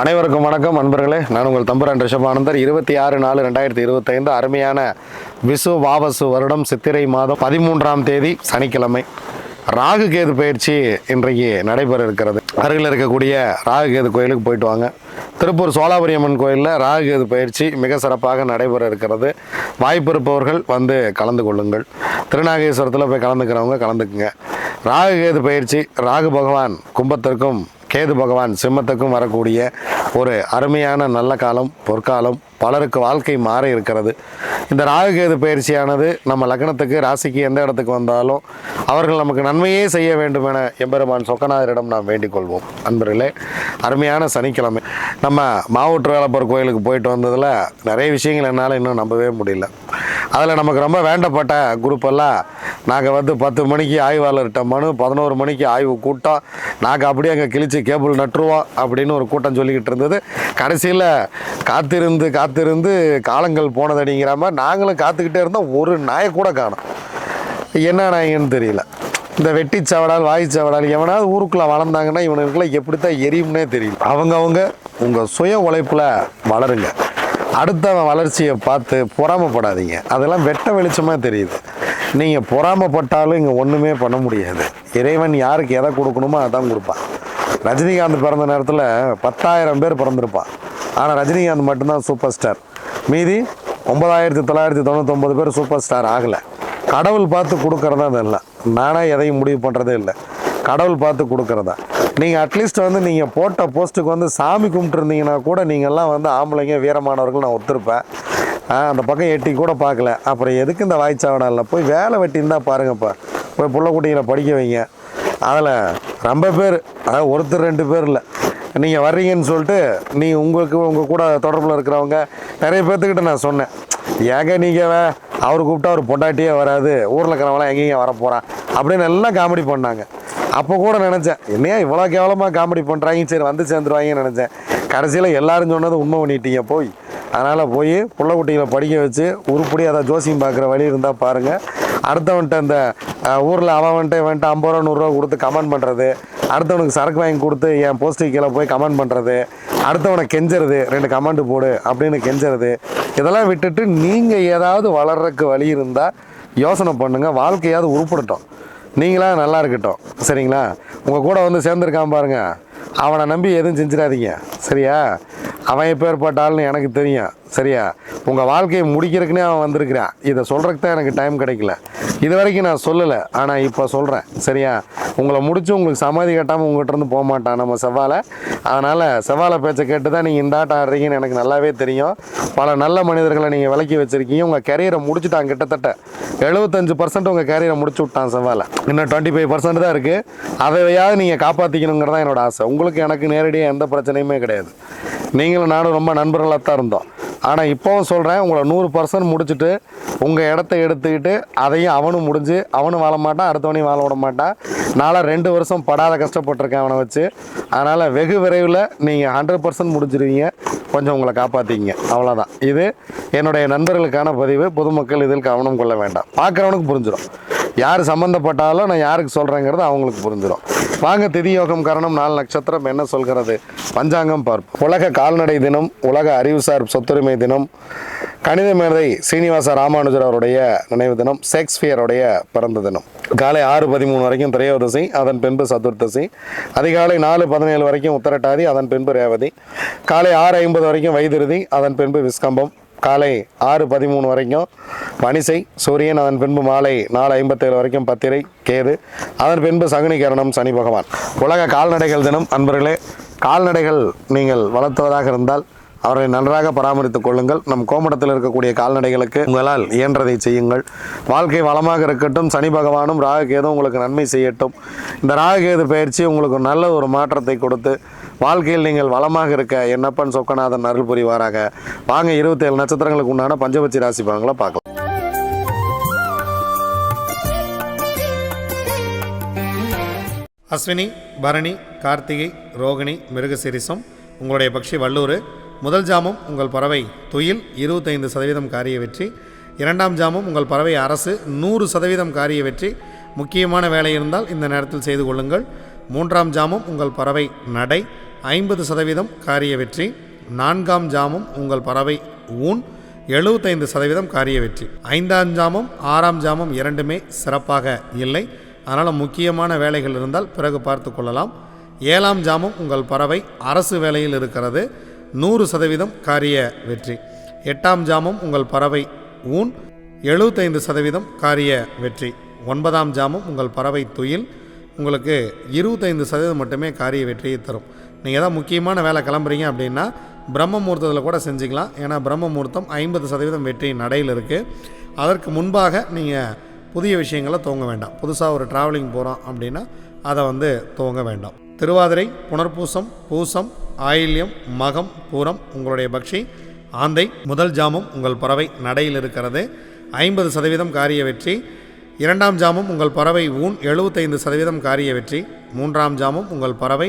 அனைவருக்கும் வணக்கம் அன்பர்களே. நான் உங்கள் தம்புரான் ரிஷபானந்தர். இருபத்தி ஆறு நாலு ரெண்டாயிரத்தி இருபத்தைந்து அருமையான விசு வாவசு வருடம் சித்திரை மாதம் பதிமூன்றாம் தேதி சனிக்கிழமை. ராகு கேது பயிற்சி இன்றைக்கு நடைபெற இருக்கிறது. அருகில் இருக்கக்கூடிய ராகு கேது கோயிலுக்கு போயிட்டு வாங்க. திருப்பூர் சோழாபுரியம்மன் கோயிலில் ராகு கேது பயிற்சி மிக சிறப்பாக நடைபெற இருக்கிறது. வாய்ப்பு இருப்பவர்கள் வந்து கலந்து கொள்ளுங்கள். திருநாகேஸ்வரத்தில் போய் கலந்துக்கிறவங்க கலந்துக்குங்க. ராகு கேது பயிற்சி ராகு பகவான் கும்பத்திற்கும் கேது பகவான் சிம்மத்துக்கும் வரக்கூடிய ஒரு அருமையான நல்ல காலம் பொற்காலம் பலருக்கு வாழ்க்கை மாற இருக்கிறது. இந்த ராகு கேது பயிற்சியானது நம்ம லக்னத்துக்கு ராசிக்கு எந்த இடத்துக்கு வந்தாலும் அவர்கள் நமக்கு நன்மையே செய்ய வேண்டும் என எம்பெருமான் சொக்கநாதரிடம் நாம் வேண்டிக் கொள்வோம். அன்பர்களே அருமையான சனிக்கிழமை. நம்ம மாவட்ட வேலப்பர் கோயிலுக்கு போயிட்டு வந்ததில் நிறைய விஷயங்கள் என்னால் இன்னும் நம்பவே முடியல. அதில் நமக்கு ரொம்ப வேண்டப்பட்ட குரூப்பெல்லாம் நாங்கள் வந்து பத்து மணிக்கு ஆய்வாளர்கிட்ட மனு பதினோரு மணிக்கு ஆய்வு கூட்டம் நாங்கள் அப்படியே அங்கே கிழிச்சு கேபிள் நட்டுருவோம் அப்படின்னு ஒரு கூட்டம் சொல்லிக்கிட்டு இருந்தது. கடைசியில் காத்திருந்து காத்திருந்து காலங்கள் போனதடிங்கிற மாதிரி நாங்களும் காத்துக்கிட்டே இருந்தோம். ஒரு நாயை கூட காணும். என்ன நாயங்கன்னு தெரியல. இந்த வெட்டி சவடால் வாய் சவடால் எவனாவது ஊருக்குள்ளே வளர்ந்தாங்கன்னா இவனுக்குள்ளே எப்படி தான் எரியும்னே தெரியும் அவங்கவுங்க உங்கள் சுய உழைப்பில் வளருங்க. அடுத்தவன் வளர்ச்சியை பார்த்து பொறாமப்படாதீங்க. அதெல்லாம் வெட்ட வெளிச்சமாக தெரியுது. நீங்கள் பொறாமப்பட்டாலும் இங்கே ஒன்றுமே பண்ண முடியாது. இறைவன் யாருக்கு எதை கொடுக்கணுமோ அதான் கொடுப்பான். ரஜினிகாந்த் பிறந்த நேரத்தில் பத்தாயிரம் பேர் பிறந்திருப்பான். ஆனால் ரஜினிகாந்த் மட்டும்தான் சூப்பர் ஸ்டார் மீதி ஒன்பதாயிரத்தி தொள்ளாயிரத்தி தொண்ணூத்தொம்பது பேர் சூப்பர் ஸ்டார் ஆகலை. கடவுள் பார்த்து கொடுக்கறதா அதெல்லாம். நானாக எதையும் முடிவு பண்ணுறதே இல்லை. கடவுள் பார்த்து கொடுக்குறதா? நீங்கள் அட்லீஸ்ட் வந்து நீங்கள் போட்ட போஸ்ட்டுக்கு வந்து சாமி கும்பிட்டுருந்தீங்கன்னா கூட நீங்கள்லாம் வந்து ஆம்பளைங்க வீரமானவர்கள் நான் ஒத்துருப்பேன். ஆ, அந்த பக்கம் எட்டி கூட பார்க்கல. அப்புறம் எதுக்கு இந்த வாய்ச்சாவடாலில் போய் வேலை வெட்டின்னு தான் பாருங்கப்பா. போய் புள்ள குட்டிகளை படிக்க வைங்க. அதில் ரொம்ப பேர் அதாவது ஒருத்தர் ரெண்டு பேர் இல்லை. நீங்கள் வர்றீங்கன்னு சொல்லிட்டு நீ உங்களுக்கு உங்கள் கூட தொடர்பில் இருக்கிறவங்க நிறைய பேர்த்துக்கிட்ட நான் சொன்னேன். ஏங்க நீங்கள் வே அவர் கூப்பிட்டா அவர் பொண்டாட்டியே வராது. ஊரில் இருக்கிறவங்களாம் எங்கேயும் வர போகிறான் அப்படின்னு எல்லாம் காமெடி பண்ணாங்க. அப்போ கூட நினச்சேன். என்னையா இவ்வளோ கேவலமாக காமெடி பண்ணுறாங்க சரி வந்து சேர்ந்துருவாங்கன்னு நினச்சேன். கடைசியில் எல்லாரும் சொன்னது உண்மை பண்ணிட்டீங்க போய். அதனால் போய் புள்ள குட்டிகளை படிக்க வச்சு உருப்படி அதை ஜோசியம் பார்க்குற வழி இருந்தால் பாருங்கள் அடுத்தவன்ட்ட இந்த ஊரில் அவன் அவன்கிட்ட இவன்ட்டு ஐம்பது ரூபா நூறுரூவா கொடுத்து கமெண்ட் பண்ணுறது அடுத்தவனுக்கு சரக்கு வாங்கி கொடுத்து என் போஸ்ட்டு கீழே போய் கமெண்ட் பண்ணுறது அடுத்தவனை கெஞ்சுறது ரெண்டு கமெண்ட் போடு அப்படின்னு கெஞ்சுறது. இதெல்லாம் விட்டுட்டு நீங்கள் ஏதாவது வளர்றதுக்கு வழி இருந்தால் யோசனை பண்ணுங்கள் வாழ்க்கையாவது உருப்படட்டும். நீங்களாம் நல்லா இருக்கட்டும். சரிங்களா? உங்கள் கூட வந்து சேர்ந்துருக்கான் பாருங்க. அவனை நம்பி எதுவும் செஞ்சிடாதீங்க. சரியா? அவன் எப்போ ஏற்பட்டாலும் எனக்கு தெரியும். சரியா? உங்கள் வாழ்க்கையை முடிக்கிறதுக்குனே அவன் வந்திருக்கிறான். இதை சொல்கிறதுக்கு தான் எனக்கு டைம் கிடைக்கல. இது வரைக்கும் நான் சொல்லலை ஆனால் இப்போ சொல்கிறேன் சரியா? உங்களை முடிச்சு உங்களுக்கு சமாதி கட்டாமல் உங்கள்கிட்ட இருந்து போக மாட்டான் நம்ம செவ்வாழை அதனால் செவ்வாழை பேச்சை கேட்டு தான் நீங்கள் இந்த ஆட்டம் ஆடுறீங்கன்னு எனக்கு நல்லாவே தெரியும். பல நல்ல மனிதர்களை நீங்கள் விலக்கி வச்சுருக்கீங்க. உங்கள் கரியரை முடிச்சுட்டாங்க கிட்டத்தட்ட எழுபத்தஞ்சு பர்சன்ட் உங்கள் கரியரை முடிச்சு விட்டான் செவ்வாழை இன்னும் டுவெண்ட்டி ஃபைவ் பர்சன்ட் தான் இருக்குது அதையாவது நீங்கள் காப்பாற்றிக்கணுங்கிறதான் என்னோட ஆசை. உங்களுக்கு எனக்கு நேரடியாக எந்த பிரச்சனையுமே கிடையாது. நீங்களும் நானும் ரொம்ப நண்பர்களாக தான் இருந்தோம். ஆனால் இப்போவும் சொல்கிறேன் உங்களை நூறு பர்சன்ட் முடிச்சுட்டு உங்கள் இடத்த எடுத்துக்கிட்டு அதையும் அவனும் முடிஞ்சு அவனும் வாழ மாட்டான் அடுத்தவனையும் வாழ விட மாட்டான் நாளாக ரெண்டு வருஷம் படாத கஷ்டப்பட்டிருக்கேன் அவனை வச்சு. அதனால் வெகு விரைவில் நீங்கள் ஹண்ட்ரட் பர்சன்ட் முடிஞ்சிருவீங்க. கொஞ்சம் உங்களை காப்பாற்றிங்க அவ்வளோதான் இது என்னுடைய நண்பர்களுக்கான பதிவு. பொதுமக்கள் இதில் கவனம் கொள்ள வேண்டாம். பார்க்குறவனுக்கு புரிஞ்சிடும் யார் சம்மந்தப்பட்டாலும் நான் யாருக்கு சொல்கிறேங்கிறது அவங்களுக்கு புரிஞ்சிடும் வாங்க திதியோகம் கரணம் நாலு நட்சத்திரம் என்ன சொல்கிறது? பஞ்சாங்கம் பார்ப்போம். உலக கால்நடை தினம் உலக அறிவுசார் சொத்துரிமை தினம் கணித மேதை சீனிவாச ராமானுஜர் அவருடைய நினைவு தினம் ஷேக்ஸ்பியருடைய பிறந்த தினம். காலை ஆறு பதிமூணு வரைக்கும் திரையோதசி அதன் பின்பு சதுர்த்தசி அதிகாலை நாலு பதினேழு வரைக்கும் உத்தரட்டாதி அதன் பின்பு ரேவதி காலை ஆறு ஐம்பது வரைக்கும் வைத்திருதி அதன் பின்பு விஸ்கம்பம் காலை ஆறு பதிமூணு வரைக்கும் மணிசை சூரியன் அதன் பின்பு மாலை நாலு ஐம்பத்தேழு வரைக்கும் பத்திரை கேது. அதன் பின்பு சகுனிகரணம் சனி பகவான். உலக கால்நடைகள் தினம். அன்பர்களே கால்நடைகள் நீங்கள் வளர்த்துவதாக இருந்தால் அவரை நன்றாக பராமரித்துக் கொள்ளுங்கள். நம் கோமடத்தில் இருக்கக்கூடிய கால்நடைகளுக்கு உங்களால் இயன்றதை செய்யுங்கள். வாழ்க்கை வளமாக இருக்கட்டும். சனி பகவானும் ராகுகேதும் உங்களுக்கு நன்மை செய்யட்டும். இந்த ராகுகேது பயிற்சி உங்களுக்கு நல்ல ஒரு மாற்றத்தை கொடுத்து வாழ்க்கையில் நீங்கள் வளமாக இருக்க என்னப்பன் சொக்கநாதன் அருள் புரிவாராக. வாங்க இருபத்தேழு நட்சத்திரங்களுக்கு உண்டான பஞ்சபட்சி ராசி பலன்களை பார்க்கலாம். அஸ்வினி பரணி கார்த்திகை ரோகிணி மிருகசிரிசம் உங்களுடைய பக்ஷி வல்லூர் முதல் ஜாமம் உங்கள் பறவை துயில் இருபத்தைந்து சதவீதம் காரிய வெற்றி. இரண்டாம் ஜாமம் உங்கள் பறவை அரசு நூறு சதவீதம் காரிய வெற்றி. முக்கியமான வேலை இருந்தால் இந்த நேரத்தில் செய்து கொள்ளுங்கள். மூன்றாம் ஜாமம் உங்கள் பறவை நடை. ஐம்பது சதவீதம் காரிய வெற்றி நான்காம் ஜாமம் உங்கள் பறவை ஊன் எழுபத்தைந்து சதவீதம் காரிய வெற்றி. ஐந்தாம் ஜாமம் ஆறாம் ஜாமம் இரண்டுமே சிறப்பாக இல்லை. அதனால் முக்கியமான வேலைகள் இருந்தால் பிறகு பார்த்து கொள்ளலாம். ஏழாம் ஜாமம் உங்கள் பறவை அரசு வேலையில் இருக்கிறது நூறு சதவீதம் காரிய வெற்றி. எட்டாம் ஜாமம் உங்கள் பறவை ஊன் எழுபத்தைந்து சதவீதம் காரிய வெற்றி. ஒன்பதாம் ஜாமம் உங்கள் பறவை துயில் உங்களுக்கு இருபத்தைந்து சதவீதம் மட்டுமே காரிய வெற்றியை தரும். நீங்கள் எதாவது முக்கியமான வேலை கிளம்புறீங்க அப்படின்னா பிரம்ம முகூர்த்தத்தில் கூட செஞ்சுக்கலாம். ஏன்னா பிரம்ம முகூர்த்தம் ஐம்பது சதவீதம் வெற்றி நடையில் இருக்குது அதற்கு முன்பாக நீங்கள் புதிய விஷயங்களை துவங்க வேண்டாம். புதுசாக ஒரு ட்ராவலிங் போகிறோம் அப்படின்னா அதை வந்து துவங்க வேண்டாம். திருவாதிரை புனர்பூசம் பூசம் ஆயில்யம் மகம் பூரம் உங்களுடைய பக்ஷி ஆந்தை முதல் ஜாமம் உங்கள் பறவை நடையில் இருக்கிறது. ஐம்பது சதவீதம் காரிய வெற்றி. இரண்டாம் ஜாமம் உங்கள் பறவை ஊன் எழுபத்தைந்து சதவீதம் காரிய வெற்றி. மூன்றாம் ஜாமம் உங்கள் பறவை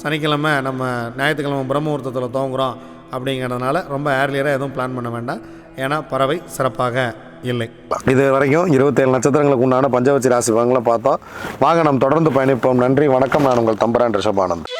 சனிக்கிழமை நம்ம ஞாயிற்றுக்கிழமை பிரம்மமுகூர்த்தத்தில் தோங்குகிறோம் துவங்குறோம் அப்படிங்கிறதுனால ரொம்ப ஏர்லியராக எதுவும் பிளான் பண்ண வேண்டாம். ஏன்னா பறவை சிறப்பாக இல்லை. இது வரைக்கும் இருபத்தேழு நட்சத்திரங்களுக்கு உண்டான பஞ்சவச்சி ராசி பலன்களை பார்த்தோம். வாங்க நாம் தொடர்ந்து பயணிப்போம். நன்றி வணக்கம். நான் உங்கள் தம்பரான் ரிஷபானந்த்.